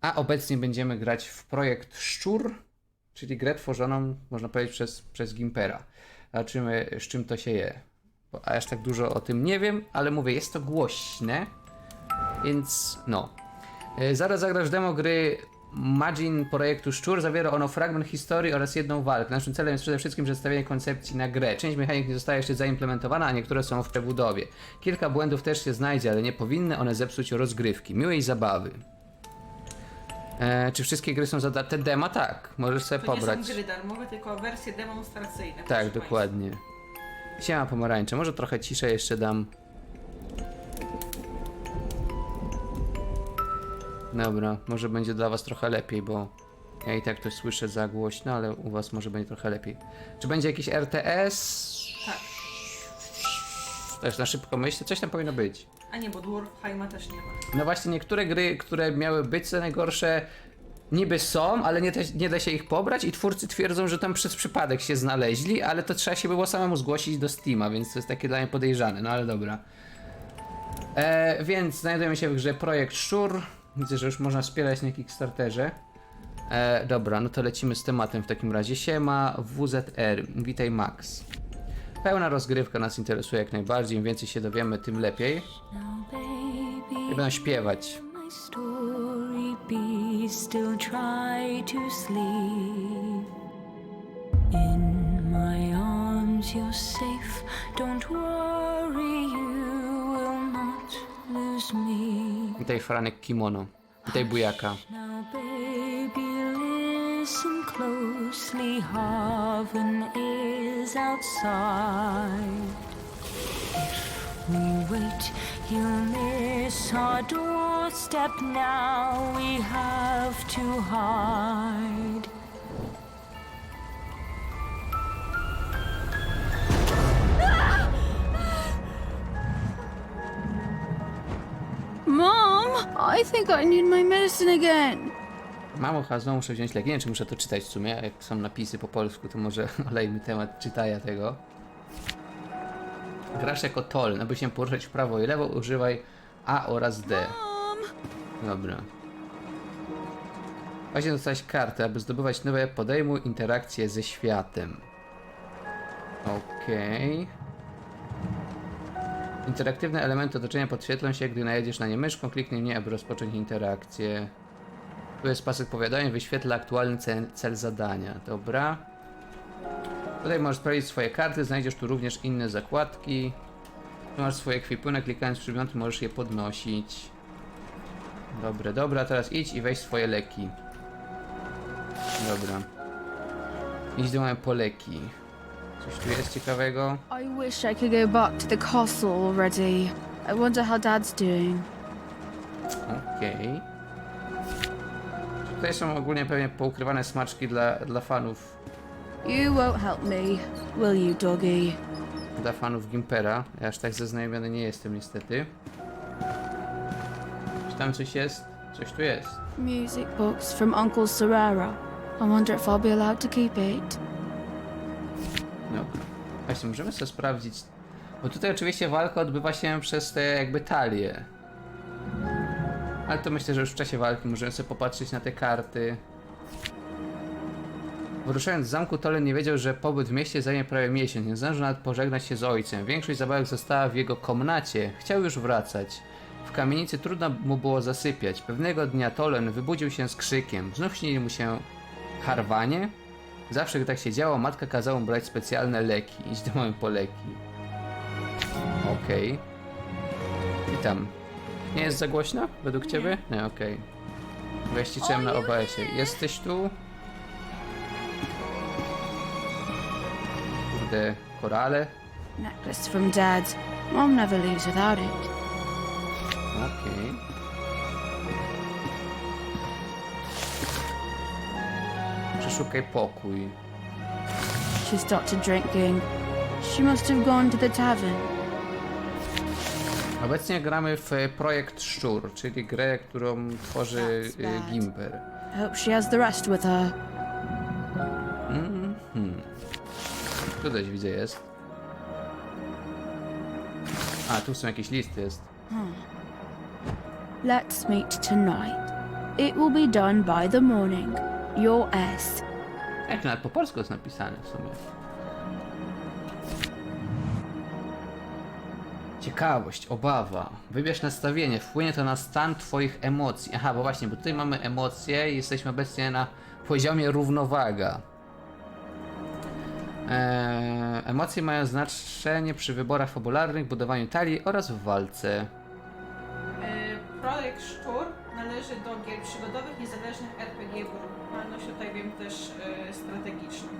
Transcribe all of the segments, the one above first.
A obecnie będziemy grać w projekt Szczur, czyli grę tworzoną, można powiedzieć, przez, przez Gimpera. Zobaczymy, z czym to się je. Bo aż tak dużo o tym nie wiem, ale mówię, jest to głośne, więc no. E, Zaraz zagrasz demo gry Magin projektu Szczur. Zawiera ono fragment historii oraz jedną walkę. Naszym celem jest przede wszystkim przedstawienie koncepcji na grę. Część mechanik nie jeszcze zaimplementowana, a niektóre są w przebudowie. Kilka błędów też się znajdzie, ale nie powinny one zepsuć rozgrywki. Miłej zabawy. E, czy wszystkie gry są za da- te dema? Tak, możesz sobie To nie pobrać. są gry darmowe, tylko wersje demonstracyjne. proszę Tak, państwa. dokładnie. Siema pomarańcze, może trochę ciszej jeszcze dam. Dobra, może będzie dla was trochę lepiej, bo ja i tak to słyszę za głośno, ale u was może będzie trochę lepiej. Czy będzie jakiś RTS? Tak. Też na szybko myślę, coś tam powinno być. A nie, bo Dwarfheima też nie ma. No właśnie, niektóre gry, które miały być co najgorsze, niby są, ale nie, te, nie da się ich pobrać i twórcy twierdzą, że tam przez przypadek się znaleźli, ale to trzeba się było samemu zgłosić do Steama, więc to jest takie dla mnie podejrzane, no ale dobra. E, więc znajdujemy się w grze Projekt Szczur. Widzę, że już można wspierać na Kickstarterze. E, dobra, no to lecimy z tematem w takim razie. Siema WZR, witaj Max. Pełna rozgrywka nas interesuje jak najbardziej, im więcej się dowiemy, tym lepiej. I będę śpiewać. still my arms, you're safe. Don't worry, you will not lose me. Franek Kimono. Witaj Bujaka. Closely. Heaven is outside. If we wait, you'll miss our doorstep. Now we have to hide. Mom, I think I need my medicine again. Mamo, chyba znowu muszę wziąć leki. Nie wiem, czy muszę to czytać w sumie. Jak są napisy po polsku, to może olejmy temat czytania tego. Grasz jako Tol. Aby się poruszać w prawo i lewo, używaj A oraz D. Dobra. Właśnie dostałeś kartę, aby zdobywać nowe podejmuj interakcje ze światem. Okej. Interaktywne elementy otoczenia podświetlą się, gdy najedziesz na nie myszką. Kliknij nie, aby rozpocząć interakcję. Tu jest pasek powiadomień, wyświetla aktualny cel, cel zadania. Dobra. Tutaj możesz sprawdzić swoje karty, znajdziesz tu również inne zakładki. Tu masz swoje kwipunek, klikając w przedmioty możesz je podnosić. Dobre, dobra, teraz idź i weź swoje leki. Dobra. Idź do po leki. Coś tu jest ciekawego? I wish I could go back to the castle already. I wonder how Dad's doing. Okej. Tutaj są ogólnie pewnie poukrywane smaczki dla, dla fanów. You won't help me, will you, doggy? Dla fanów Gimpera. Ja aż tak zaznajomiony nie jestem niestety. Czy tam coś jest? Coś tu jest. Music box from Uncle Serrera. I wonder if I'll be allowed to keep it. Dobra. Właśnie, możemy sobie sprawdzić. Bo tutaj oczywiście walka odbywa się przez te jakby talie. Ale to myślę, że już w czasie walki możemy sobie popatrzeć na te karty. Wyruszając z zamku, Tolen nie wiedział, że pobyt w mieście zajmie prawie miesiąc. Nie zdążył nawet pożegnać się z ojcem. Większość zabawek została w jego komnacie. Chciał już wracać. W kamienicy trudno mu było zasypiać. Pewnego dnia Tolen wybudził się z krzykiem. Znów śnili mu się harwanie. Zawsze gdy tak się działo, matka kazała mu brać specjalne leki. Idź do mamy po leki. Okej. Witam. Nie jest za głośno? Według ciebie? Nie, okej. Bo ja ściczyłem na OBS-ie. Jesteś tu? Kurde, korale? Necklace from Dad. Mom never leaves without it. Okej. Przeszukaj pokój. She stopped drinking. She must have gone to the tavern. Obecnie gramy w projekt Szczur, czyli grę, którą tworzy bad. Gimper. Hope she has the rest with her. Mhm. Tu też widzę jest. A, tu są jakieś listy jest. Let's meet tonight. It will be done by the morning. Your S. Jak to nawet po polsku jest napisane w sumie. Ciekawość, obawa. Wybierz nastawienie, wpłynie to na stan twoich emocji. Aha, bo właśnie, bo tutaj mamy emocje i jesteśmy obecnie na poziomie równowaga. Eee, emocje mają znaczenie przy wyborach fabularnych, budowaniu talii oraz w walce. Y, projekt Szczur należy do gier przygodowych niezależnych RPG. Ma no się tutaj wiem też y, strategicznych.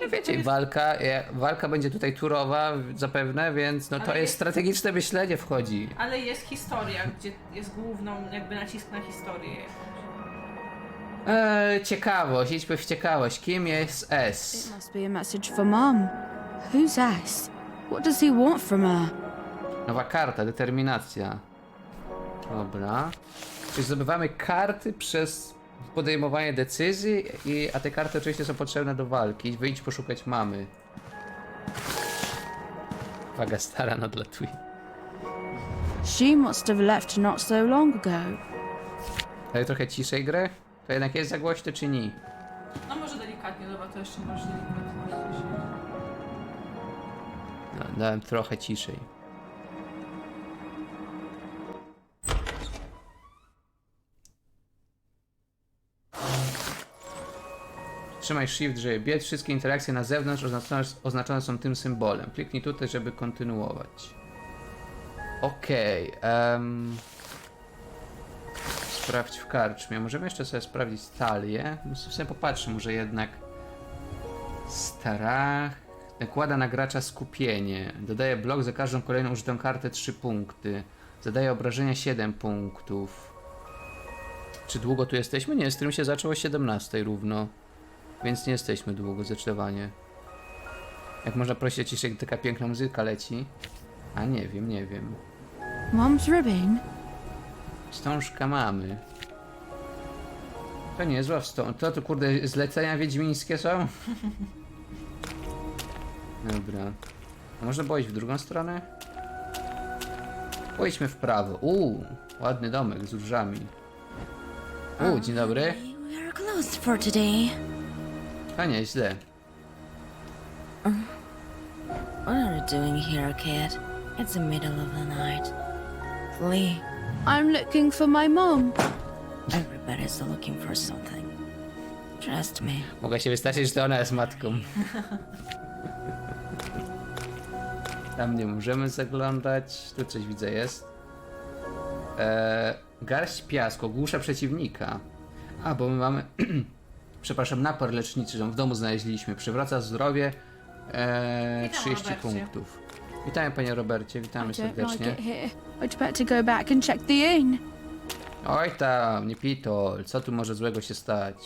No wiecie, walka, e, walka będzie tutaj turowa zapewne, więc no to Ale jest jest- strategiczne myślenie wchodzi. Ale jest historia, gdzie jest główną jakby nacisk na historię. Eee, ciekawość, idźmy w ciekawość. Kim jest It S? must be a message for Mum. Who's S? What does he want from her? Nowa karta, determinacja. Dobra. Czyli zdobywamy karty przez podejmowanie decyzji, i, a te karty oczywiście są potrzebne do walki. Wyjdź poszukać mamy. Uwaga, stara nadlatuje. She must have left not so long ago. Ale trochę ciszej grę? To jednak jest za głośno czy nie? No może delikatnie, dobra, to jeszcze może delikatnie. No, dałem trochę ciszej. Trzymaj Shift, żeby biec. Wszystkie interakcje na zewnątrz oznaczone, oznaczone są tym symbolem. Kliknij tutaj, żeby kontynuować. Okej. em, Sprawdź w karczmie. Możemy jeszcze sobie sprawdzić talię. W sumie popatrzę, może jednak... Strach. Nakłada na gracza skupienie. Dodaje blok za każdą kolejną użytą kartę 3 punkty. Zadaje obrażenia 7 punktów. Czy długo tu jesteśmy? Nie, stream się zaczął o 17 równo. Więc nie jesteśmy długo, zdecydowanie. Jak można prosić o ciszę, gdy taka piękna muzyka leci? A nie wiem, nie wiem. Mum's ribbing? Wstążka mamy. To nie zła wstąż. To tu kurde zlecenia wiedźmińskie są? Dobra. A można było iść w drugą stronę? Pójdźmy w prawo. Uuu, ładny domek z różami. Uuu, dzień dobry. We are closed for today. A nie, źle. What are you doing here, kid? It's the middle of the night. Flee. I'm looking for my mum. Everybody's looking for something. Trust me. Mogę się wystarczyć, że to ona jest matką. Tam nie możemy zaglądać. Tu coś widzę jest. Eee, garść piasku ogłusza przeciwnika. A, bo my mamy... Przepraszam, napar leczniczy, że w domu znaleźliśmy. Przywraca zdrowie. Witam, 30 Robercie. punktów. Witamy panie Robercie, I witamy don't like serdecznie. it here. I'd better go back and check the inn. Oj tam, nie pitol, co tu może złego się stać?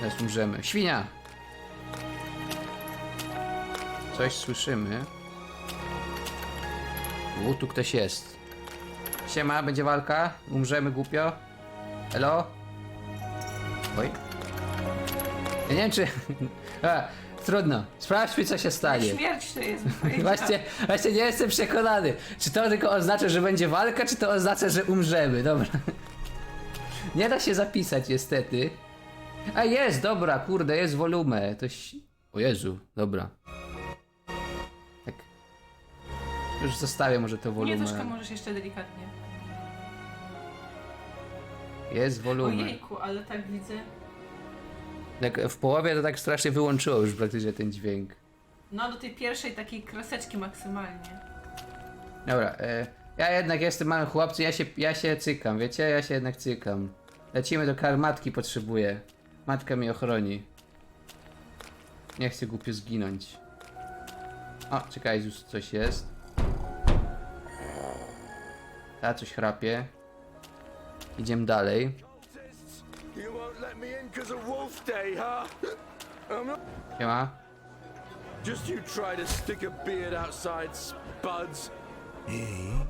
Teraz umrzemy. Świnia! Coś słyszymy. U, tu ktoś jest. Siema, będzie walka? Umrzemy głupio? Elo? Oj. Ja nie wiem czy... A, trudno. Sprawdźmy co się stanie. Śmierć to jest. Właśnie, właśnie nie jestem przekonany, czy to tylko oznacza, że będzie walka, czy to oznacza, że umrzemy. Dobra. Nie da się zapisać niestety. A jest, dobra, kurde, jest wolumę. To ś... O Jezu, dobra. Tak. Już zostawię może to Nie, wolumę. troszkę możesz jeszcze delikatnie. Jest wolumę. Ojejku, ale tak widzę. Tak w połowie to tak strasznie wyłączyło już praktycznie ten dźwięk. No do tej pierwszej takiej kreseczki maksymalnie. Dobra, e, ja jednak jestem małym chłopcem, ja się, ja się cykam, wiecie? Ja się jednak cykam. Lecimy do kar, matki potrzebuję. Matka mnie ochroni. Nie chcę głupio zginąć. O, czekaj, już coś jest. A, coś chrapie. Idziemy dalej. You won't let me in because of Wolf Day, huh? I'm. Siema. Just you try to stick a beard outside, spuds. I...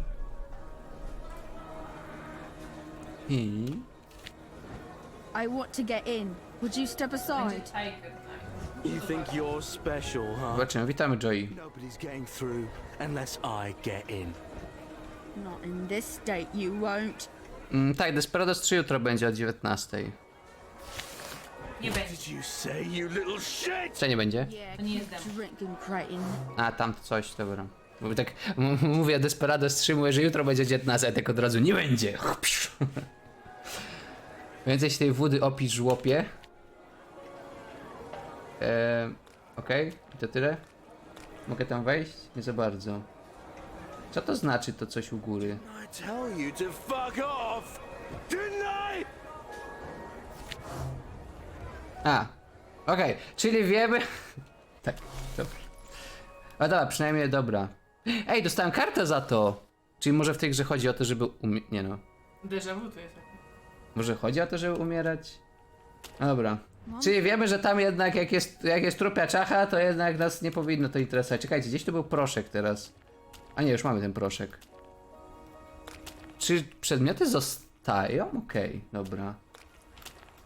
I want to get in. Would you step aside? You think you're special, huh? Zobaczymy, witamy Joey. Nobody's getting through unless I get in. Not in this state, you won't. Mm, tak, Desperados 3 jutro będzie o 19. Nie będzie. Did you say, you little shit? Co nie będzie? Yeah, To nie keep jest demo. drinking, cretin. A, tam coś, dobra. Bo tak m- mówię Desperados 3, mówię, że jutro będzie 19, a tak od razu nie będzie. Psz. Więcej się tej wody opisz żłopie. Eee, Okej, i to tyle? Mogę tam wejść? Nie za bardzo. Co to znaczy to coś u góry? I tell you to fuck off, didn't I? A, okej, czyli wiemy... tak, dobrze. A dobra, przynajmniej dobra. Ej, dostałem kartę za to! Czyli może w tej grze chodzi o to, żeby umie... Nie no. Déjà vu to jest takie. Może chodzi o to, żeby umierać? No dobra. Czyli wiemy, że tam jednak jak jest, jak jest trupia czacha, to jednak nas nie powinno to interesować. Czekajcie, gdzieś tu był proszek teraz. A nie, już mamy ten proszek. Czy przedmioty zostają? Okej, dobra.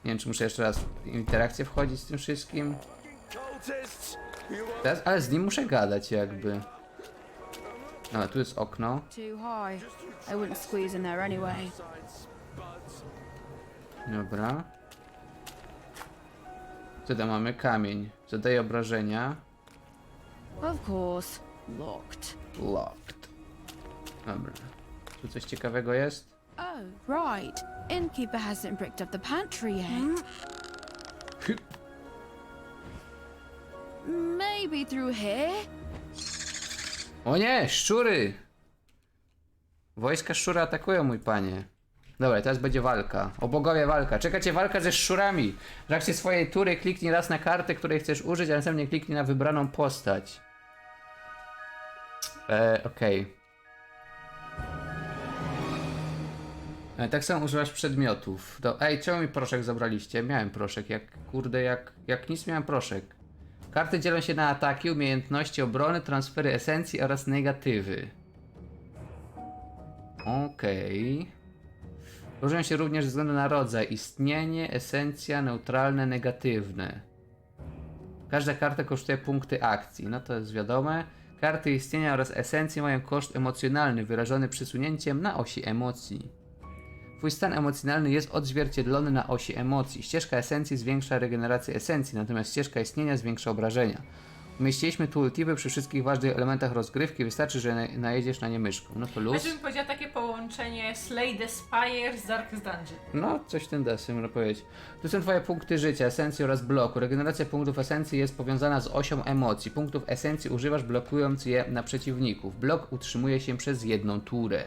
Nie wiem, czy muszę jeszcze raz w interakcję wchodzić z tym wszystkim. Teraz, ale z nim muszę gadać jakby. No, tu jest okno. Dobra. Co tam mamy? Kamień. Zadaje obrażenia. Of course. Locked. Locked. Dobra. Tu coś ciekawego jest? Oh, right. Innkeeper hasn't bricked up the pantry yet. Maybe through here? O nie! Szczury! Wojska szczury atakują, mój panie. Dobra, teraz będzie walka. O bogowie walka. Czekacie walka ze szczurami. W trakcie swojej tury kliknij raz na kartę, której chcesz użyć, a następnie kliknij na wybraną postać. E, okej. Tak samo używasz przedmiotów. Ej, czemu mi proszek zabraliście? Miałem proszek, jak kurde, jak, jak nic miałem proszek. Karty dzielą się na ataki, umiejętności obrony, transfery esencji oraz negatywy. Okej. Różnią się również ze względu na rodzaj. Istnienie, esencja, neutralne, negatywne. Każda karta kosztuje punkty akcji. No to jest wiadome. Karty istnienia oraz esencji mają koszt emocjonalny wyrażony przesunięciem na osi emocji. Twój stan emocjonalny jest odzwierciedlony na osi emocji. Ścieżka esencji zwiększa regenerację esencji, natomiast ścieżka istnienia zwiększa obrażenia. Umieściliśmy tu ultiwy przy wszystkich ważnych elementach rozgrywki, wystarczy, że na- najedziesz na nie myszką. No to Ja luz. bym powiedziała takie połączenie Slay the Spire z Darkest Dungeon. No, coś w ten desy, można powiedzieć. Tu są twoje punkty życia, esencji oraz bloku. Regeneracja punktów esencji jest powiązana z osią emocji. Punktów esencji używasz blokując je na przeciwników. Blok utrzymuje się przez jedną turę.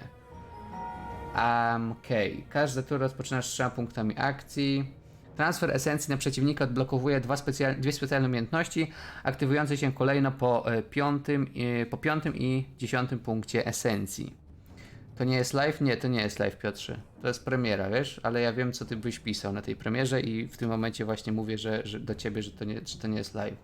Um, Okej. Każda tura rozpoczyna z trzema punktami akcji. Transfer esencji na przeciwnika odblokowuje dwa specjal dwie specjalne umiejętności, aktywujące się kolejno po, e, piątym, po piątym i dziesiątym punkcie esencji. To nie jest live? Nie, to nie jest live, Piotrze. To jest premiera, wiesz? Ale ja wiem, co ty byś pisał na tej premierze i w tym momencie właśnie mówię, że, że do ciebie, że to, nie, że to nie jest live.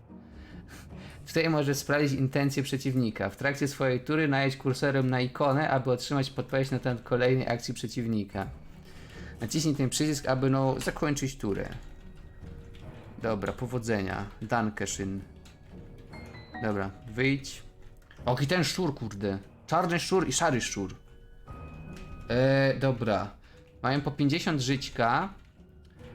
Tutaj możesz sprawdzić intencje przeciwnika. W trakcie swojej tury najedź kursorem na ikonę, aby otrzymać podpowiedź na temat kolejnej akcji przeciwnika. Naciśnij ten przycisk, aby no zakończyć turę. Dobra, powodzenia. Dankeschön. Dobra, wyjdź. Och, i ten szczur, kurde. Czarny szczur i szary szczur. Eee, dobra. Mają po 50 żyćka.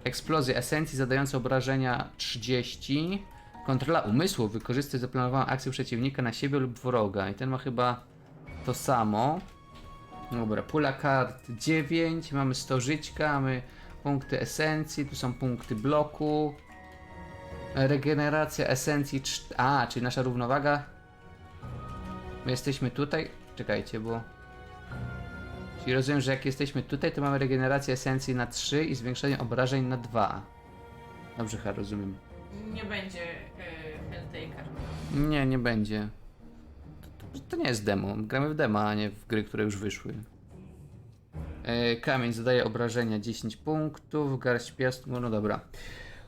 Eksplozje esencji zadające obrażenia 30. Kontrola umysłu. Wykorzystaj zaplanowaną akcję przeciwnika na siebie lub wroga. I ten ma chyba to samo. Dobra, pula kart 9. Mamy 100 żyćka. Mamy punkty esencji. Tu są punkty bloku. Regeneracja esencji. A, czyli nasza równowaga. My jesteśmy tutaj. Czekajcie, bo. Czyli rozumiem, że jak jesteśmy tutaj, to mamy regenerację esencji na 3 i zwiększenie obrażeń na 2. Dobrze, chyba rozumiem. Nie będzie. Nie, nie będzie. To, to nie jest demo. Gramy w demo, a nie w gry, które już wyszły. E, kamień zadaje obrażenia 10 punktów, garść piasku, no dobra.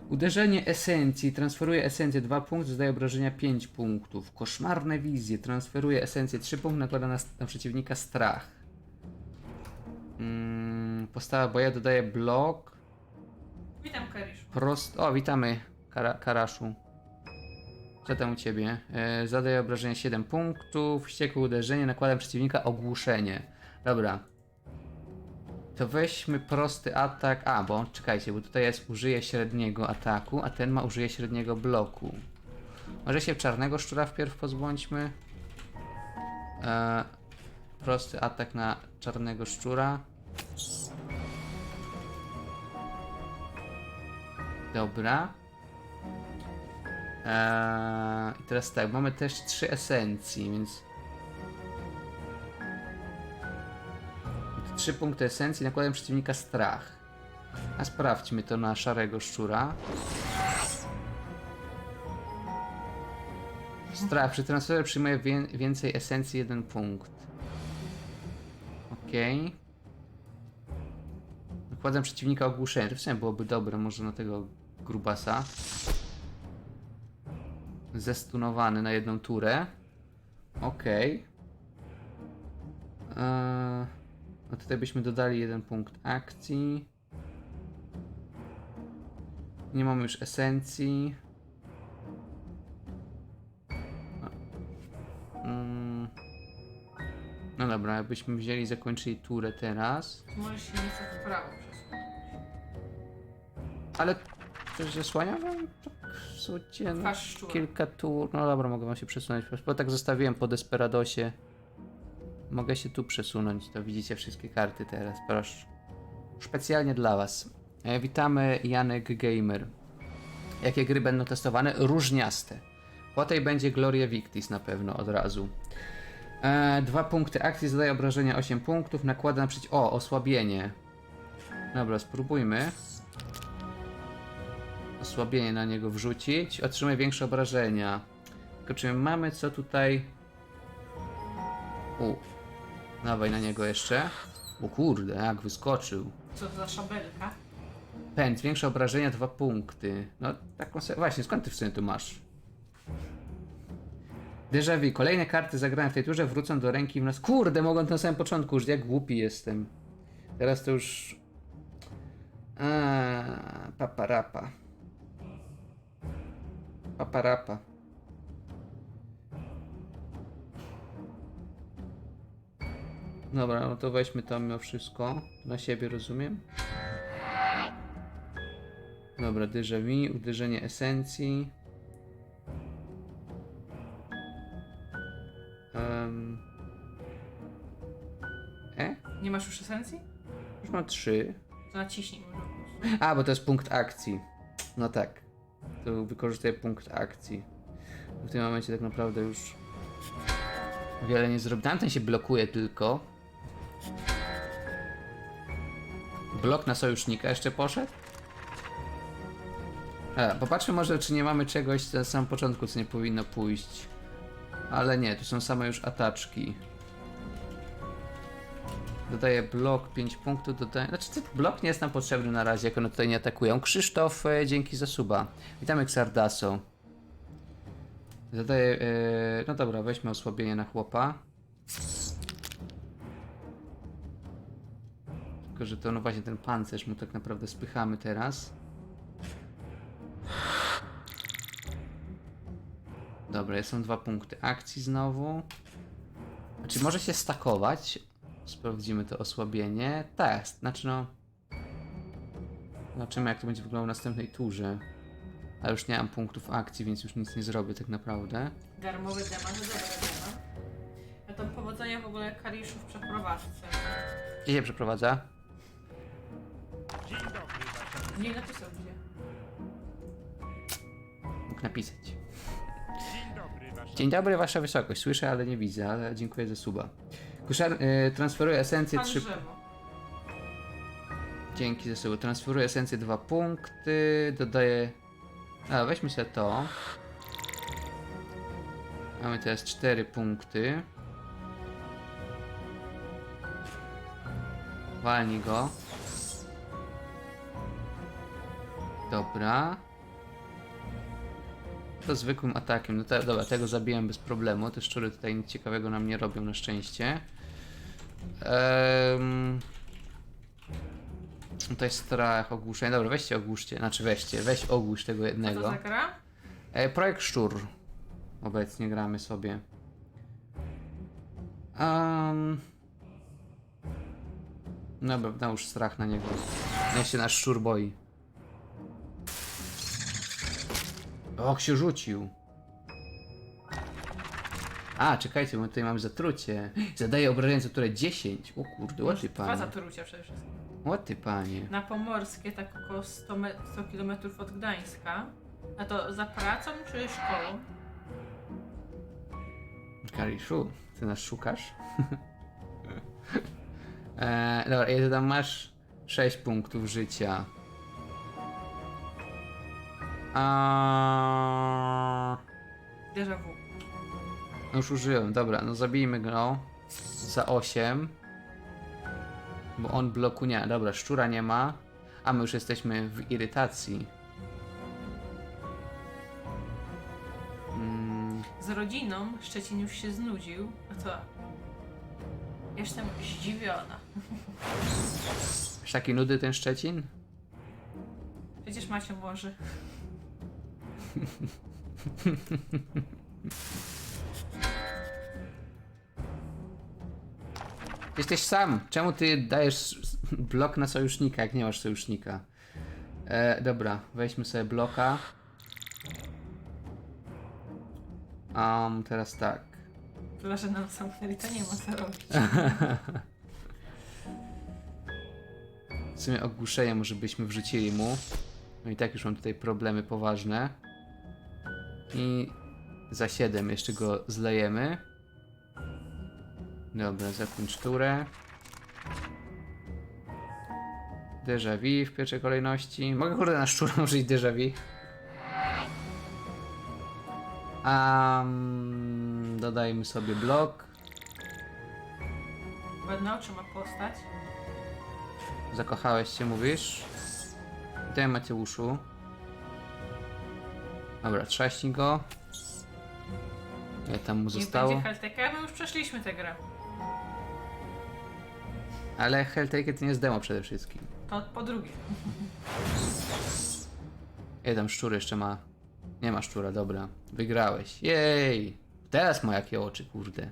Uderzenie esencji transferuje esencję 2 punkty, zadaje obrażenia 5 punktów. Koszmarne wizje transferuje esencję 3 punkty, nakłada na, na przeciwnika strach. Mm, postawa boja dodaje blok. Witam, Karisz. Prost... O, witamy, Kara Karaszu. Co tam u ciebie? E, zadaje obrażenie 7 punktów. Wściekłe uderzenie. Nakładam przeciwnika ogłuszenie. Dobra. To weźmy prosty atak. A, bo czekajcie, bo tutaj jest użyje średniego ataku, a ten ma użyje średniego bloku. Może się czarnego szczura wpierw pozbądźmy. E, prosty atak na czarnego szczura. Dobra. Eee, I teraz tak, mamy też trzy esencji, więc. Trzy punkty esencji nakładem przeciwnika strach. A sprawdźmy to na szarego szczura. Strach. Przy transferze przyjmuje wię więcej esencji, jeden punkt. Okej. Nakładam przeciwnika ogłuszenie. To w sumie byłoby dobre, może na tego grubasa. Zestunowany na jedną turę. Okej. Eee, No tutaj byśmy dodali jeden punkt akcji. Nie mamy już esencji. Mm. No dobra, jakbyśmy wzięli i zakończyli turę teraz. Możesz się nieco w prawo przesunąć. Ale też zasłania wam tak w sucie no, Twarz szczura. kilka tur. No dobra, mogę wam się przesunąć. Bo tak zostawiłem po Desperadosie. Mogę się tu przesunąć. To widzicie wszystkie karty teraz. Proszę. Specjalnie dla was. E, witamy Janek Gamer. Jakie gry będą testowane? Różniaste. Po tej będzie Gloria Victis na pewno od razu. E, dwa punkty akcji zadaje obrażenia 8 punktów. Nakłada na przeciw... O, osłabienie. Dobra, spróbujmy osłabienie na niego wrzucić, otrzymuje większe obrażenia. Tylko czy my mamy co tutaj... U. Dawaj na niego jeszcze. O kurde, jak wyskoczył. Co to za szabelka? Pęd, większe obrażenia, dwa punkty. No, taką se... Właśnie, skąd ty w sumie tu masz? Déjà vu. Kolejne karty zagrane w tej turze wrócą do ręki w nas. Kurde, mogą to na samym początku już, jak głupi jestem. Teraz to już... Eee, paparapa. Paparapa. Dobra, no to weźmy to mimo wszystko. Na siebie, rozumiem? Dobra, déjà vu, uderzenie esencji. Um. E? Nie masz już esencji? Już mam trzy. To naciśnij może. A, bo to jest punkt akcji. No tak. To wykorzystuję punkt akcji. W tym momencie tak naprawdę już wiele nie zrobi. Tamten się blokuje tylko. Blok na sojusznika jeszcze poszedł? A, popatrzmy może, czy nie mamy czegoś na samym początku, co nie powinno pójść. Ale nie, tu są same już ataczki. Dodaję blok 5 punktów, dodaję... Znaczy ten blok nie jest nam potrzebny na razie, jak one tutaj nie atakują. Krzysztof, e, dzięki za suba. Witamy Xardaso. Zadaję... E, no dobra, weźmy osłabienie na chłopa. Tylko, że to no właśnie ten pancerz mu tak naprawdę spychamy teraz. Dobra, są dwa punkty akcji znowu. Czy może się stakować? Sprawdzimy to osłabienie. Tak, znaczy no. Zobaczymy, jak to będzie wyglądało w następnej turze. Ale już nie mam punktów akcji, więc już nic nie zrobię tak naprawdę. Darmowy deman, to dobry deman. Ja to powodzenia w ogóle Kaliszu w przeprowadzce. Gdzie się przeprowadza? Nie napisał gdzie. Mógł napisać. Dzień dobry, Wasza Wysokość. Słyszę, ale nie widzę, ale dziękuję za suba. Kuszar, y, transferuję esencję Pan 3 drzewo. Dzięki za subu. Transferuję esencję 2 punkty. Dodaję. A, weźmy sobie to. Mamy teraz 4 punkty. Walnij go. Dobra. To zwykłym atakiem. No te, dobra, tego zabiłem bez problemu. Te szczury tutaj nic ciekawego nam nie robią na szczęście. Ehm... Tutaj strach, ogłuszenie. Dobra, weźcie ogłuszcie. Znaczy weźcie, weź ogłusz tego Co to jednego. za gra? E, projekt Szczur. Obecnie gramy sobie. Um, Dobra, nałóż strach na niego. Niech się nasz szczur boi. Och, się rzucił. A, czekajcie, bo tutaj mamy zatrucie. Zadaje obrażenia za które 10. O kurde, łaty Dwa panie. zatrucia przede wszystkim. Łaty panie. Na Pomorskie, tak około 100, me- 100 km od Gdańska. A to za pracą czy szkołą? Kariszu, ty nas szukasz? e, dobra, ile tam masz? 6 punktów życia. A... Déjà vu. No już użyłem, dobra, no zabijmy go za 8. Bo on bloku nie. Dobra, szczura nie ma. A my już jesteśmy w irytacji. Mm, Z rodziną Szczecin już się znudził. A co? Jestem zdziwiona. aż taki nudy ten Szczecin? Przecież macie morze. Jesteś sam. Czemu ty dajesz blok na sojusznika, jak nie masz sojusznika? E, dobra, weźmy sobie bloka. Um, teraz tak. Tyle, że nam zamknęli, to nie ma co robić. W sumie ogłuszenie może byśmy wrzucili mu. No i tak już mam tutaj problemy poważne. I za 7 jeszcze go zlejemy. Dobra, zakończ turę. Déjà vu w pierwszej kolejności. Mogę kurde na szczura użyć déjà vu? Um, dodajmy sobie blok. Ładne oczy ma postać. Zakochałeś się, mówisz? Witaj Mateuszu. Dobra, trzaśnij go. Ile tam mu Nie zostało? będzie Helteka, my już przeszliśmy tę grę. Ale Helltake to nie jest demo przede wszystkim. To po drugie. Tam szczur jeszcze ma? Nie ma szczura, dobra. Wygrałeś. Jej! Teraz ma jakie oczy, kurde.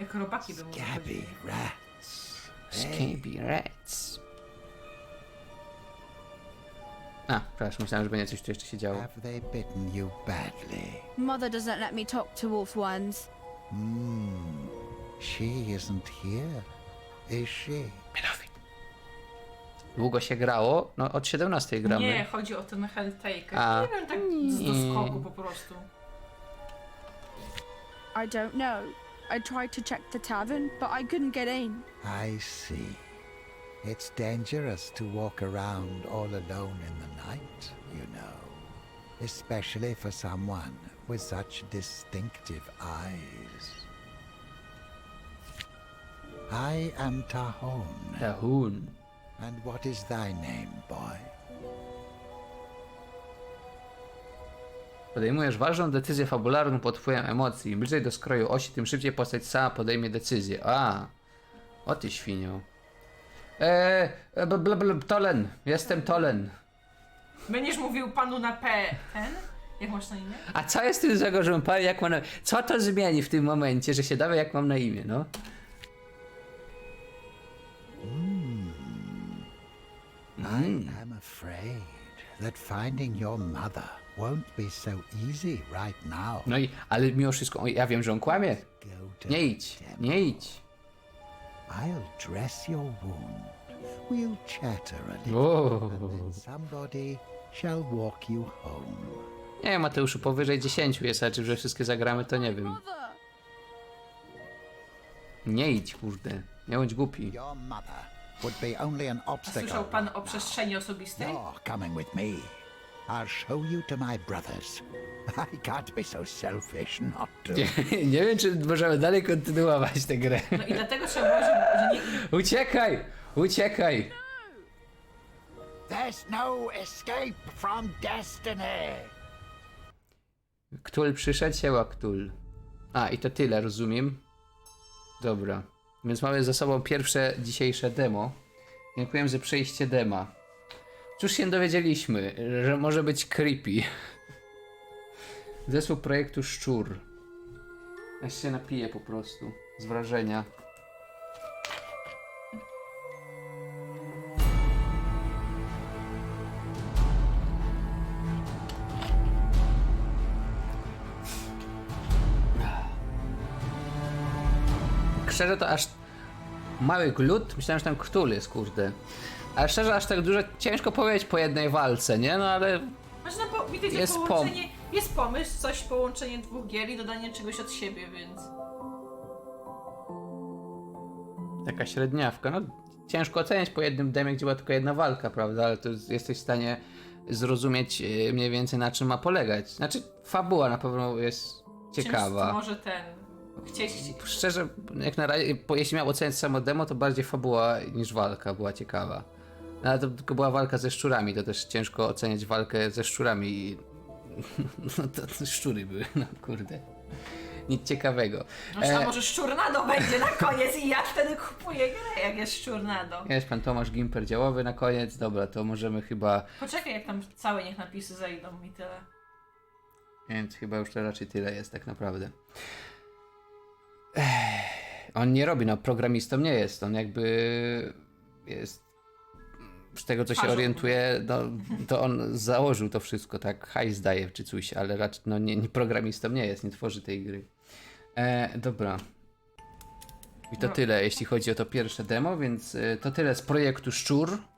Jak robaki by mu rats. Scabby rats. A, przepraszam, myślałem, że będzie coś tu jeszcze się działo. Have they bitten you badly? Mother doesn't let me talk to wolf ones. Hmm. She isn't here, is she? Długo się grało? No, od 17 gramy. Nie, chodzi o ten Helltaker. A. Nie wiem, tak z doskoku po prostu. I don't know. I tried to check the tavern, but I couldn't get in. I see. It's dangerous to walk around all alone in the night, you know. Especially for someone with such distinctive eyes. I am Tahon. Tahun. And what is thy name, boy? Podejmujesz ważną decyzję fabularną pod wpływem emocji. Im bliżej do skroju osi, tym szybciej postać sama podejmie decyzję. A, o ty świnio. Eee, bl, bl, bl, Tolen, jestem Tolen. Będziesz mówił panu na P ten? Jak masz na imię? A co jest tym złego, że pan jak ma na... Co to zmieni w tym momencie, że się daje jak mam na imię, no? I am afraid that finding your mother won't be so easy right now. No i, ale mimo wszystko, ja wiem, że on kłamie. Nie idź, nie idź. I'll dress your wound. We'll chatter a little. And Somebody shall walk you home. Nie Mateuszu, powyżej 10 jest, a czy że wszystkie zagramy, to nie wiem. Nie idź, kurde. Nie bądź głupi. Your mother would be only an obstacle. słyszał pan o przestrzeni osobistej? You're coming with me. I'll show you to my brothers. I can't be so selfish not to. Nie, nie wiem, czy możemy dalej kontynuować tę grę. No i dlatego trzeba było, że, że nie... Uciekaj! Uciekaj! There's no escape from destiny. Ktul przyszedł, sięła Ktul. A, i to tyle, rozumiem. Dobra. Więc mamy za sobą pierwsze dzisiejsze demo. Dziękuję za przejście dema. Cóż się dowiedzieliśmy, że może być creepy. Zespół projektu Szczur. Ja się napiję po prostu z wrażenia. Szczerze to aż mały glut, myślałem, że tam ktul jest, kurde. Ale szczerze, aż tak dużo ciężko powiedzieć po jednej walce, nie? No ale Można po, widać, że Jest pom- połączenie, jest pomysł, coś, połączenie dwóch gier i dodanie czegoś od siebie, więc... taka średniawka, no ciężko oceniać po jednym demie, gdzie była tylko jedna walka, prawda? Ale to jest- jesteś w stanie zrozumieć e, mniej więcej na czym ma polegać. Znaczy, fabuła na pewno jest ciekawa. Czymś może ten... Chcieć... Szczerze, jak na razie, po- jeśli miał oceniać samo demo, to bardziej fabuła niż walka była ciekawa. No, ale to tylko była walka ze szczurami, to też ciężko oceniać walkę ze szczurami. i- No to, to szczury były, no kurde. Nic ciekawego. No e... E, może szczurnado będzie na koniec i ja wtedy kupuję grę, jak jest szczurnado. jest pan Tomasz Gimper działowy na koniec, dobra, to możemy chyba, Poczekaj, jak tam całe niech napisy zejdą i tyle. więc chyba już to raczej tyle jest tak naprawdę. On nie robi, no programistą nie jest, on jakby jest z tego co się orientuje, no, to on założył to wszystko, tak, hajs daje czy coś, ale raczej no, nie, nie programistą nie jest, nie tworzy tej gry. E, dobra. I to No. tyle, jeśli chodzi o to pierwsze demo, więc e, to tyle z projektu Szczur.